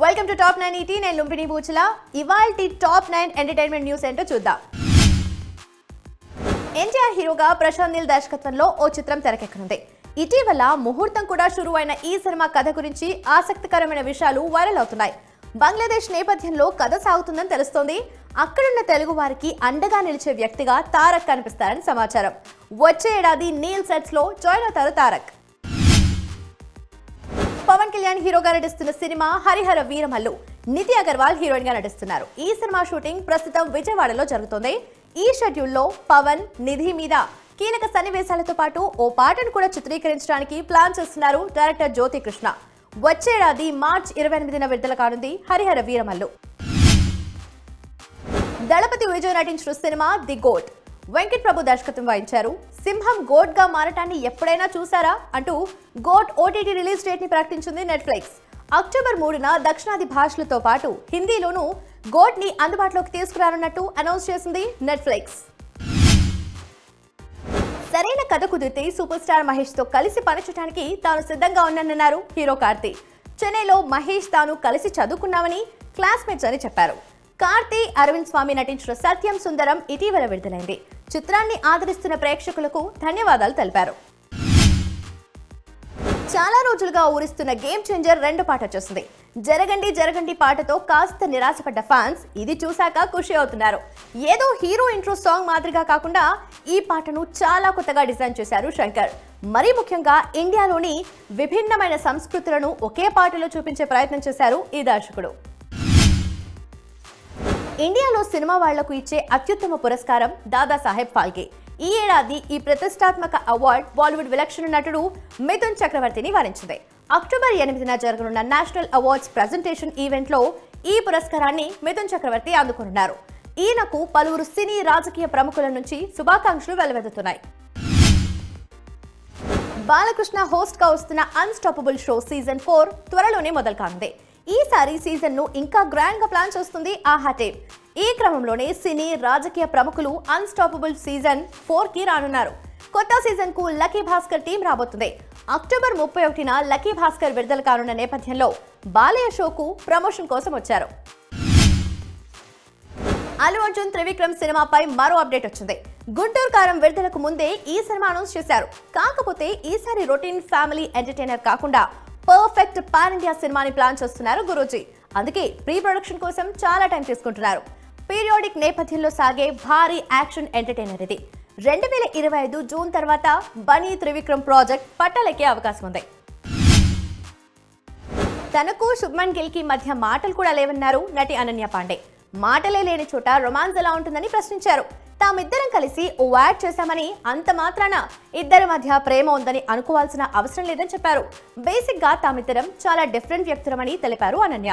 Welcome to top nine ET నేను లుంపిని బూచల ఇవాల్టి top nine entertainment news ఏంటో చూద్దాం. ఎన్టీఆర్ హీరోగా ప్రశాంత్ నీల్ దర్శకత్వంలో ఓ చిత్రం తెరకెక్కనుంది. ఇటీవల ముహూర్తం కూడా షురు అయిన ఈ సినిమా కథ గురించి ఆసక్తికరమైన విషయాలు వైరల్ అవుతున్నాయి. బంగ్లాదేశ్ నేపథ్యంలో కథ సాగుతుందని తెలుస్తోంది. అక్కడున్న తెలుగు వారికి అండగా నిలిచే వ్యక్తిగా తారక్ కనిపిస్తారని సమాచారం. వచ్చే ఏడాది నీల్ సెట్స్లో జాయిన్ అవుతారు తారక్. పవన్ కళ్యాణ్ హీరోగా నటిస్తున్న సినిమా హరిహర వీరమల్లు నితి అగర్వాల్ హీరోయిన్గా నటిస్తున్నారు. ఈ సినిమా షూటింగ్ ప్రస్తుతం విజయవాడలో జరుగుతుంది. ఈ షెడ్యూల్లో పవన్ నిధి మీద కీలక సన్నివేశాలతో పాటు ఓ పాటను కూడా చిత్రీకరించడానికి ప్లాన్ చేస్తున్నారు డైరెక్టర్ జ్యోతి కృష్ణ వచ్చేడాది మార్చ్ ఇరవై ఎనిమిదిన విడుదల కానుంది హరిహర వీరమల్లు. దళపతి విజయ్ నటించిన cinema the GOAT. Venkat Prabhu దర్శకత్వం వహించారు. సింహం గోట్గా మారటాన్ని ఎప్పుడైనా చూసారా అంటూ గోట్ ఓటీటీ రిలీజ్ డేట్ని ప్రకటించింది నెట్ఫ్లిక్స్ అక్టోబర్ మూడున దక్షిణాది భాషలతో పాటు హిందీలోనూ గోట్ని అందుబాటులోకి తీసుకురానున్నట్టు అనౌన్స్ చేసింది నెట్ఫ్లిక్స్ సరైన కథ కుదిరితే సూపర్ స్టార్ మహేష్తో కలిసి పనిచేయడానికి తాను సిద్ధంగా ఉన్నానన్నారు హీరో కార్తీ చెన్నైలో మహేష్ తాను కలిసి చదువుకున్నామని క్లాస్మేట్స్ అని చెప్పారు. కార్తీ అరవింద్ స్వామి నటించిన సత్యం సుందరం ఇటీవల విడుదలైంది. చిత్రాన్ని ఆదరిస్తున్న ప్రేక్షకులకు ధన్యవాదాలు తెలిపారు. చాలా రోజులుగా ఊరిస్తున్న గేమ్ చేంజర్ రెండు పాట వచ్చేసింది. జరగండి జరగండి పాటతో కాస్త నిరాశపడ్డ ఫ్యాన్స్ ఇది చూశాక ఖుషి అవుతున్నారు. ఏదో హీరో ఇంట్రో సాంగ్ మాదిరిగా కాకుండా ఈ పాటను చాలా కొత్తగా డిజైన్ చేశారు శంకర్. మరీ ముఖ్యంగా ఇండియాలోని విభిన్నమైన సంస్కృతులను ఒకే పాటలో చూపించే ప్రయత్నం చేశారు ఈ దర్శకుడు. ఇండియాలో సినిమా వాళ్ళకు ఇచ్చే అత్యుత్తమ పురస్కారం దాదాసాహెబ్ ఫాల్కే. ఈ ఏడాది ఈ ప్రతిష్టాత్మక అవార్డు బాలీవుడ్ విలక్షణ నటుడు మిథున్ చక్రవర్తిని వరించింది. అక్టోబర్ ఎనిమిదిన జరగనున్న నేషనల్ అవార్డ్స్ ప్రజెంటేషన్ ఈవెంట్లో ఈ పురస్కారాన్ని మిథున్ చక్రవర్తి అందుకున్నారు ఈయనకు పలువురు సినీ రాజకీయ ప్రముఖుల నుంచి శుభాకాంక్షలు వెలువెత్తుతున్నాయి. బాలకృష్ణ హోస్ట్గా వస్తున్న అన్స్టాపబుల్ షో సీజన్ ఫోర్ త్వరలోనే మొదలు కానుంది ఈసారి సీజన్ను ఇంకా గ్రాండ్గా ప్లాన్ చేస్తుంది ఆహా టీమ్. ఈ క్రమంలోనే సినీ రాజకీయ ప్రముఖులు అన్స్టాపబుల్ సీజన్ ఫోర్కి రానున్నారు. కొత్త సీజన్కు లక్కీ భాస్కర్ టీం రాబోతుంది. అక్టోబర్ ముప్పై ఒకటిన లక్కీ భాస్కర్ విడుదల కానున్న నేపథ్యంలో బాలయ్య షోకు ప్రమోషన్ కోసం వచ్చారు. అల్లు అర్జున్ త్రివిక్రమ్ సినిమాపై మరో అప్డేట్ వచ్చింది. గుంటూరు కారం విడుదలకు ముందే ఈ సినిమా అనౌన్స్ చేశారు. కాకపోతే ఈసారి రొటీన్ ఫ్యామిలీ ఎంటర్టైనర్ కాకుండా పర్ఫెక్ట్ పాన్ ఇండియా సినిమాని ప్లాన్ చేస్తున్నారు గురూజీ. అందుకే ప్రీ ప్రొడక్షన్ కోసం చాలా టైం తీసుకుంటున్నారు. పీరియాడిక్ నేపథ్యంలో సాగే భారీ యాక్షన్ ఎంటర్టైనర్ ఇది. రెండు వేల ఇరవై ఐదు జూన్ తర్వాత బనీ త్రివిక్రమ్ ప్రాజెక్ట్ పట్టాలెక్కే అవకాశం ఉంది. తనకు శుభ్మన్ గిల్కి మధ్య మాటలు కూడా లేవన్నారు నటి అనన్య పాండే. మాటలే లేని చోట రొమాన్స్ ఎలా ఉంటుందని ప్రశ్నించారు. తామిద్దరం కలిసి ఓ యాడ్ చేశామని అంత మాత్రాన ఇద్దరి మధ్య ప్రేమ ఉందని అనుకోవాల్సిన అవసరం లేదని చెప్పారు. బేసిక్గా తామిద్దరం చాలా డిఫరెంట్ వ్యక్తులమని తెలిపారు అనన్య.